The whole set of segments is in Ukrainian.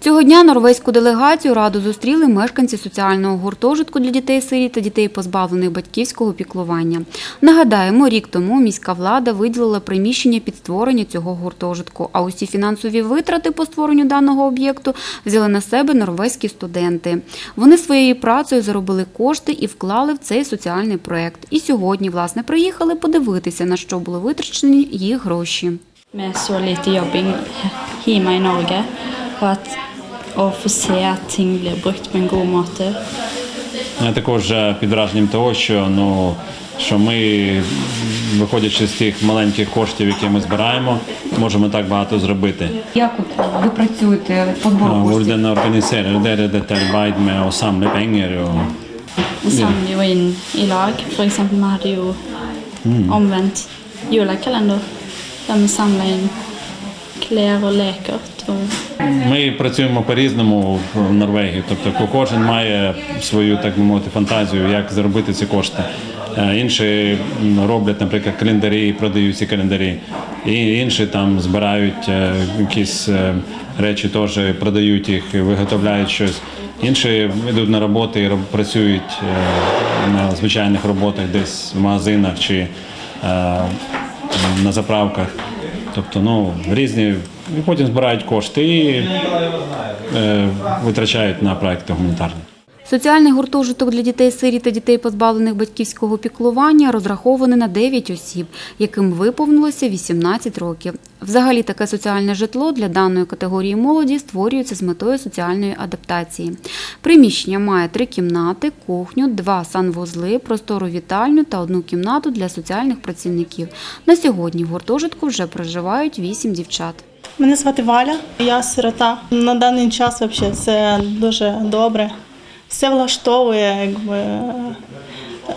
Цього дня норвезьку делегацію раду зустріли мешканці соціального гуртожитку для дітей сиріт та дітей, позбавлених батьківського піклування. Нагадаємо, рік тому міська влада виділила приміщення під створення цього гуртожитку, а усі фінансові витрати по створенню даного об'єкту взяли на себе норвезькі студенти. Вони своєю працею заробили кошти і вклали в цей соціальний проект. І сьогодні, власне, приїхали подивитися, на що були витрачені їх гроші. jobbing hjemme i Norge. Og at å få se at ting blir brukt på en god måte. Я також е, під враженням того, що ну що ми, виходячи з тих маленьких коштів, які ми збираємо, можемо так багато зробити. Як от ви працюєте по збору Hvordan organiserer dere dette arbeidet med å samle penger? Og, Vi samler jo inn i lag. For eksempel, vi hadde jo omvendt julekalender. Der vi samla inn og leker. Ми працюємо по-різному в Норвегії. Тобто кожен має свою так мовити фантазію, як заробити ці кошти. Е, Інші роблять, наприклад, календарі продають ці календарі. І інші там збирають е, якісь е, речі, теж продають їх, виготовляють щось. Інші йдуть на роботи і працюють на звичайних роботах, десь в магазинах чи на заправках. Тобто, ну, різні, і потім збирають кошти і е, витрачають на проекти гуманітарні. Соціальний гуртожиток для дітей сиріт та дітей, позбавлених батьківського піклування, розрахований на 9 осіб, яким виповнилося 18 років. Взагалі, таке соціальне житло для даної категорії молоді створюється з метою соціальної адаптації. Приміщення має три кімнати, кухню, два санвузли, простору вітальню та одну кімнату для соціальних працівників. На сьогодні в гуртожитку вже проживають 8 дівчат. Мене звати Валя, я сирота. На даний час все дуже добре. Все влаштовує, якби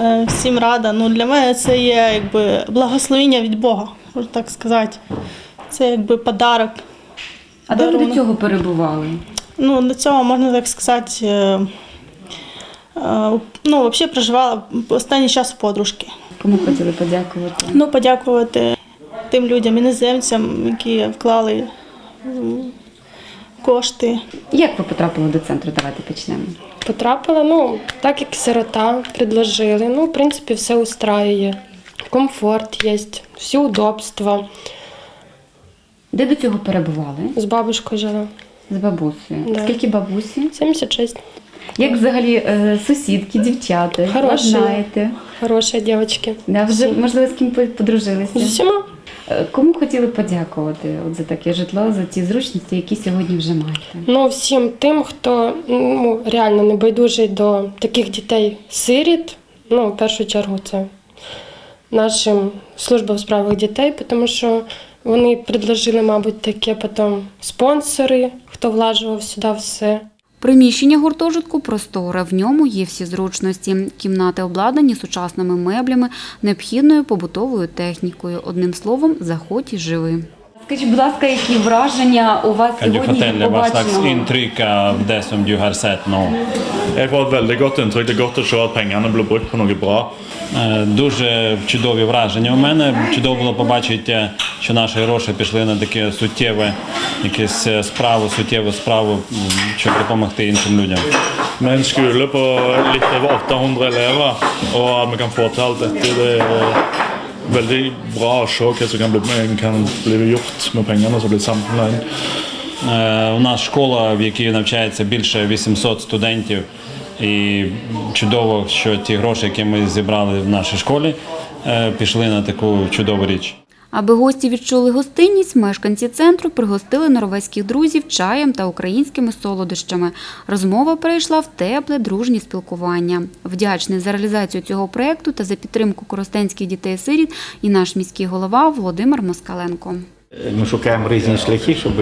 е, всім рада. Ну, для мене це є якби благословіння від Бога, можна так сказати. Це якби подарок. А де ви до цього перебували? Ну, до цього можна так сказати. е, е, Ну, взагалі проживала останній час у подружки. Кому хотіли подякувати? Ну, подякувати тим людям, іноземцям, які вклали кошти. Як ви потрапили до центру? Давайте почнемо. Потрапила, ну, так як сирота предложили. Ну, в принципі, все устраює. Комфорт є, всі удобства. Де до цього перебували? З бабушкою жила. З бабусею. Да. Скільки бабусі? 76. Як взагалі е, сусідки, дівчата? Хороші. знаєте? Хороші дівчатки. Да, вже можливо з ким по- подружилися. З усіма. Е, Кому хотіли подякувати от за таке житло, за ті зручності, які сьогодні вже маєте? Ну, всім тим, хто ну, реально не байдужий до таких дітей-сиріт. Ну, в першу чергу, це нашим служба у справах дітей, тому що вони предложили, мабуть, таке потім спонсори, хто влажував сюди все. Приміщення гуртожитку просторе. В ньому є всі зручності. Кімнати обладнані сучасними меблями, необхідною побутовою технікою. Одним словом, заходь і живи. Скажіть, будь ласка, які враження у вас har sett nå? Jeg får et veldig godt inntrykk. Det er godt å se at pengene blir brukt på noe bra. Е, Дуже чудові враження у мене. Чудово було побачити, що наші гроші пішли на таке суттєве, якесь е, справу, суттєву справу, щоб допомогти іншим людям. Med en skole på litt over 800 elever, og at vi kan få til alt dette, det er veldig bra å se hva som kan bli, kan bli gjort med pengene som blir samla inn. У нас школа, в якій навчається більше 800 студентів. І чудово, що ті гроші, які ми зібрали в нашій школі, пішли на таку чудову річ. Аби гості відчули гостинність, мешканці центру пригостили норвезьких друзів чаєм та українськими солодощами. Розмова перейшла в тепле, дружнє спілкування. Вдячний за реалізацію цього проєкту та за підтримку коростенських дітей-сиріт і наш міський голова Володимир Москаленко. Ми шукаємо різні шляхи, щоб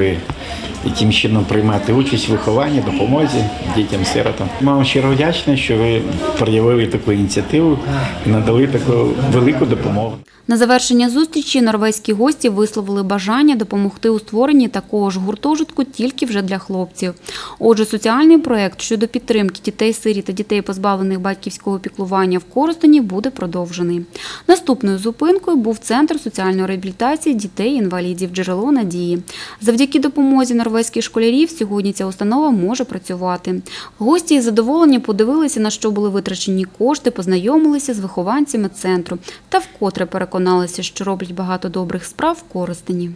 яким чином приймати участь в вихованні, допомозі дітям-сиротам. Ми вам щиро вдячні, що ви проявили таку ініціативу і надали таку велику допомогу. На завершення зустрічі норвезькі гості висловили бажання допомогти у створенні такого ж гуртожитку тільки вже для хлопців. Отже, соціальний проект щодо підтримки дітей-сиріт та дітей, позбавлених батьківського піклування в Коростені, буде продовжений. Наступною зупинкою був центр соціальної реабілітації дітей-інвалідів. джерело надії. Завдяки допомозі норвезьких школярів сьогодні ця установа може працювати. Гості із задоволенням подивилися, на що були витрачені кошти, познайомилися з вихованцями центру та вкотре переконалися, що роблять багато добрих справ в Коростені.